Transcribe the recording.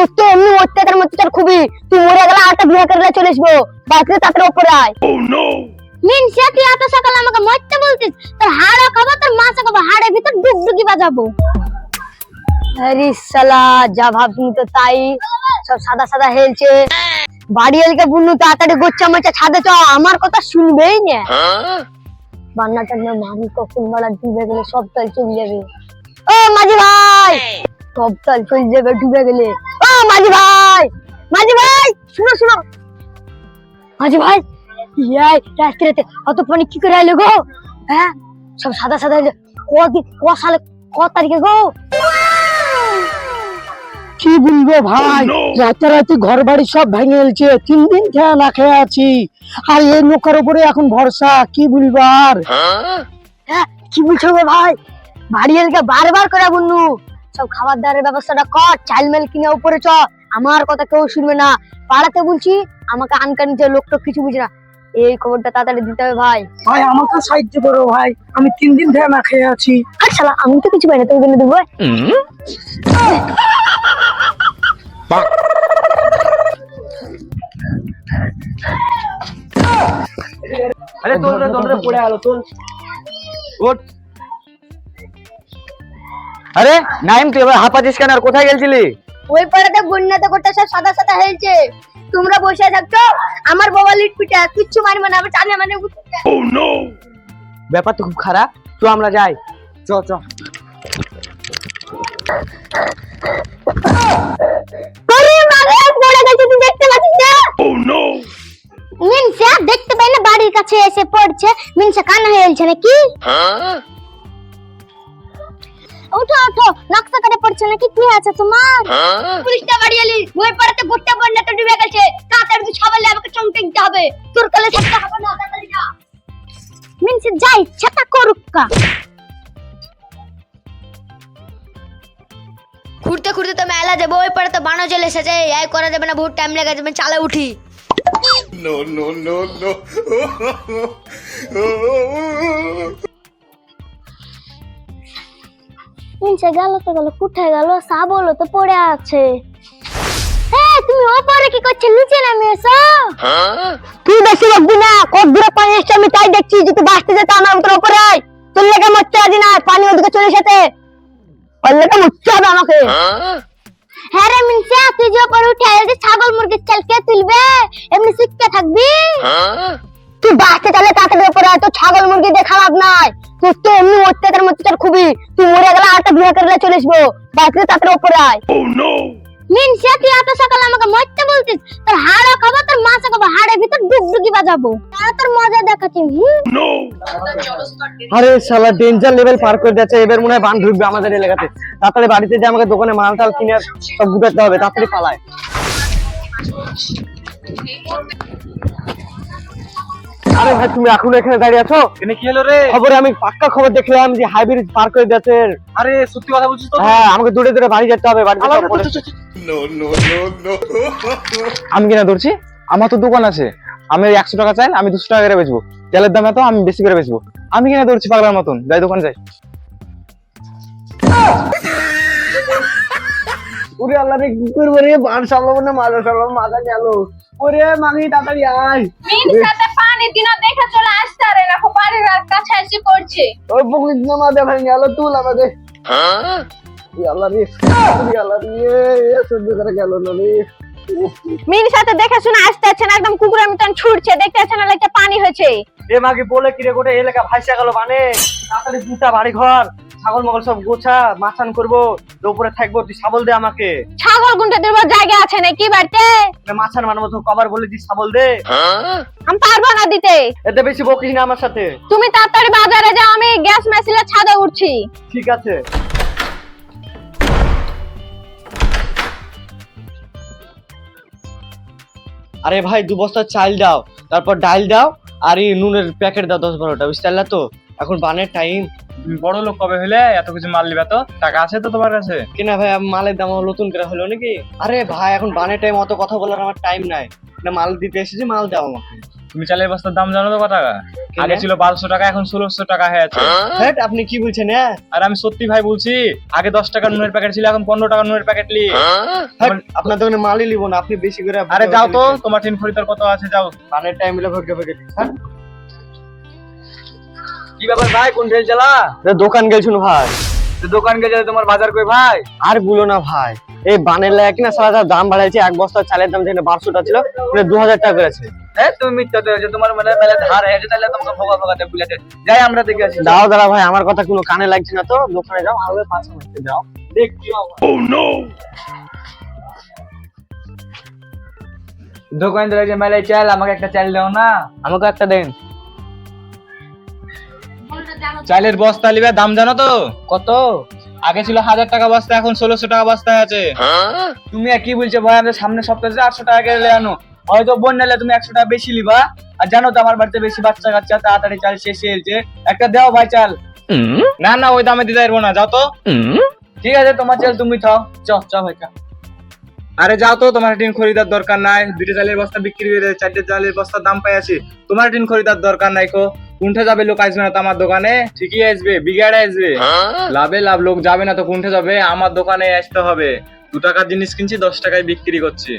তোর তো এমনি অত্যাচার মত্যাচার খুবই। তুই মরে গেলে আরেকটা বিয়ে চলে আসব। বাঁচলে তাড়াতাড়ি ওপরে আয়। মিনসা তুই এত সকাল আমাকে মরতে বলছিস তোর খাব তোর খাব হাড়ের ভিতর ডুগডুগি বাজাবো। আরে সালা যা ভাবছিস তো তাই। সব সাদা সাদা হেলছে। বাড়ি এলকে বুনু তাড়াতাড়ি গোচ্চা মোচা ছাদে চ আমার কথা শুনবেই না। বান্না টান্না মামি কখন মারা ডুবে গেলে সব তল চলে যাবে। ও মাঝি ভাই! সব তাল চলে যাবে ডুবে গেলে। মাঝি ভাই! মাঝি ভাই! শুনো শুনো! মাঝি ভাই! ইয়াই রাতে অত পানি কি করে আইলো গো? হ্যাঁ? সব সাদা সাদা হইল। কদিন ক সালে ক তারিখে গো? কি বলব ভাই? রাতারাতি ঘর বাড়ি সব ভেঙে এলছে তিন দিন খেয়ে না খেয়ে আছি। আর এই নৌকার উপরে এখন ভরসা কি বলব আর? হ্যাঁ কি বলছো গো ভাই? বাড়ি এলকে বারবার করে বন্ধু। সব খাবার দাবারের ব্যবস্থাটা কর চাল মেল কিনে উপরে চ। আমার কথা কেউ শুনবে না। পাড়াতে বলছি আমাকে আনকানি যে লোকটা কিছু বুঝে না। এই খবরটা তাড়াতাড়ি দিতে হবে ভাই। ভাই আমাকে সাহায্য করো ভাই। আমি তিন দিন ধরে না খেয়ে আছি। আর শালা আমি তো কিছু পাই না তুমি জন্য দেবো আরে তোল রে তোল রে পড়ে গেল তোল ওঠ। আরে নাইম তুই এবার হাঁপাচ্ছিস কেন? আর কোথায় গেলছিলি? ওই পাড়াতে বন্যাতে করতে সব সাদা সাদা হয়েছে। তোমরা বসে থাকছো আমার বাবা লিট পিটা কিচ্ছু মারবে না আমি চালে মানে ব্যাপার তো খুব খারাপ। তো আমরা যাই। চ চ করে মারে পড়ে গেছে তুই দেখতে পাচ্ছিস না? মিনসা দেখতে পাই না বাড়ির কাছে এসে পড়ছে। মিনসা কান্না হয়ে গেছে নাকি? ওঠো ওঠো নকশা করে পড়ছে নাকি? কি আছে তোমার? পুলিশটা বাড়ি এলি ওই পাড়াতে গোটা বন্যাটা ডুবে গেছে। তাড়াতাড়ি তুই সবাই আমাকে চমকে দিতে হবে। তোর কালে থাকতে হবে না তাড়াতাড়ি যা। মিনসা যাই ছাতা করুক কা ঘুরতে ঘুরতে তো মেলা যাব ওই পারে তো বানো চলে এসেছে এই করা যাবে না বহুত টাইম লেগে যাবে চালে উঠি। নিচে গেল তো গেল কোথায় গেল? সাবলও তো পড়ে আছে। হ্যাঁ তুমি ওপরে কি করছ? নিচে নামে এসো। তুই বেশি বকবি না কত দূরে পানি এসছে আমি তাই দেখছি যে তুই বাঁচতে যেতে আমার উত্তর উপরে আয়। তোর লেগে মরতে আজ না পানি ওদিকে চলে এসেছে। ওর লেগে মরতে হবে আমাকে। হ্যাঁ রে মিনসা তুই যে ওপরে উঠে ছাগল মুরগির চাল কে তুলবে? এমনি শিখতে থাকবি? তুই বাঁচতে চালে তাড়াতাড়ি উপরে আয় তোর ছাগল মুরগি দেখা লাভ নাই। তোর তো এমনি অত্যাচার মত্যাচার খুবই। তুই মরে গেলে আরেকটা বিয়ে করে চলে আসব। বাঁচলে তাড়াতাড়ি উপরে আয়। মিনসা তুই এত সকাল আমাকে মরতে বলছিস? তোর হাড়ও খাব তোর মাছও খাব হাড়ের ভিতর ডুগডুগি বাজাবো। তারা তোর মজা দেখাচ্ছি আরে শালা ডেঞ্জার লেভেল পার করে যাচ্ছে এবার মনে হয় বান ঢুকবে আমাদের এলাকাতে। তাড়াতাড়ি বাড়িতে যে আমাকে দোকানে মাল টাল কিনে সব গুটাতে হবে। তাড়াতাড়ি পালায়। আরে ভাই তুমি এখন এখানে দাঁড়িয়ে আছো? এনে কি হলো রে? খবরে আমি পাক্কা খবর দেখলাম যে হাইব্রিড পার করে যাচ্ছে আরে সত্যি কথা বলছিস তো? হ্যাঁ আমাকে দূরে দূরে বাড়ি যেতে হবে বাড়িতে আমার সব পরে- তো- আমি কিনা ধরছি? আমার তো দোকান আছে। আমি একশো টাকা চাই আমি দুশো টাকা করে বেচবো। তেলের দাম এত আমি বেশি করে বেচবো। আমি কিনা ধরছি পাগলার মতন? যাই দোকান যাই। ওরে আল্লাহ রে কি করব রে? বান সামলাবো না মাজা সামলাবো মাজা গেল। ওরে মাগি তাড়াতাড়ি আয়। সাথে দিনা দেখে চলে আসতে রে রাখো বাড়ির কাছে এসে পড়ছে ওই পুকুর নামা দেখান গেল তুল আমাদের। আল্লাহ রে আল্লাহ রে সহ্য করে গেল না রে। মিন সাথে দেখে শুনে আসতে আছে না একদম কুকুরের মতন ছুটছে দেখতে আছে না পানি হয়েছে। এ মাকে বলে কিরে গোটে এলাকা ভাইসা গেল মানে? তাড়াতাড়ি দুটা বাড়ি ঘর ছাগল মগল সব গোছা মাছান করব উপরে থাকব তুই ছাগল দে আমাকে। ছাগল গুনতে দেবার জায়গা আছে নাকি বাড়িতে? মাছান মানবো তো কবার বলে দিস ছাগল দে। আমি পারব না দিতে। এতে বেশি বকিস না আমার সাথে। তুমি তাড়াতাড়ি বাজারে যাও আমি গ্যাস মেশিনের ছাদে উঠছি। ঠিক আছে। আরে ভাই দু বস্তা চাল দাও তারপর ডাল দাও আর এই নুনের প্যাকেট দাও দশ বারোটা বুঝতে পারলা তো? এখন বানের টাইম বড় লোক কবে হলে? এত কিছু মাল নিবে তো। টাকা আছে তো তোমার কাছে? কিনা ভাই মালের দাম নতুন করে হলো নাকি? আরে ভাই এখন বানের টাইম অত কথা বলার আমার টাইম নাই। না মাল দিতে এসেছি মাল দাও আমাকে। তুমি চালের বস্তার দাম জানো তো কত টাকা? আগে ছিল বারোশো টাকা এখন ষোলোশো টাকা হয়ে আছে হ্যাঁ আপনি কি বলছেন হ্যাঁ? আর আমি সত্যি ভাই বলছি আগে দশ টাকার নুনের প্যাকেট ছিল এখন পনেরো টাকার নুনের প্যাকেট লি আপনার দোকানে মালই লিবো না আপনি বেশি করে আরে যাও তো তোমার টিন খরিদার কত আছে যাও। পানের টাইম মিলে ভোগে ভোগে কি ব্যাপার ভাই? কোন রেল চালা? দোকান গেছিল ভাই। দোকান গেছে তোমার বাজার কই ভাই? আরগুলো না ভাই এই বানের লাগে কিনা সারা যা দাম বাড়াইছে এক বস্তা চালের দাম যেখানে বারোশো টাকা ছিল মানে দু হাজার টাকা করেছে। হ্যাঁ তুমি মিথ্যা তো তোমার মানে মেলা ধার হয়েছে তাহলে তোমাকে ভোগা ভোগাতে বুঝেছে যাই আমরা দেখে আসি। দাও দাদা ভাই আমার কথা কোনো কানে লাগছে না তো দোকানে যাও আরও পাঁচ মিনিটে যাও। দেখছি দোকানদার যে মেলায় চাল আমাকে একটা চাল দাও না। আমাকে একটা দেন। চালের বস্তা লিবে দাম জানো তো? কত? আগে ছিল হাজার টাকা বস্তা এখন ষোলোশো টাকা বস্তা আছে। তুমি আর কি বলছো ভাই? আমাদের সামনে সপ্তাহে আটশো টাকা করে আনো। হয়তো বন্যা হলে তুমি একশো টাকা বেশি লিবা। আর জানো তো আমার বাড়িতে বেশি বাচ্চা কাচ্চা তাড়াতাড়ি চাল শেষ হয়ে গেছে। একটা দাও ভাই চাল। না না ওই দামে দিতে পারব না। যাও তো। ঠিক আছে তোমার চাল তুমি খাও। চ চ ভাই। আরে যাও তো তোমার টিন খরিদার দরকার নাই। দুটো চালের বস্তা বিক্রি হয়ে যায় চারটে চালের বস্তার দাম পাই আছি। তোমার টিন খরিদার দরকার নাই কো। কোনঠে যাবে লোক আসবে না তো আমার দোকানে? ঠিকই আসবে, বিগাড়ে আসবে। লাভে লাভ, লোক যাবে না তো কোনঠে যাবে, আমার দোকানে আসতে হবে। দু টাকার জিনিস কিনছি, দশ টাকায় বিক্রি করছি।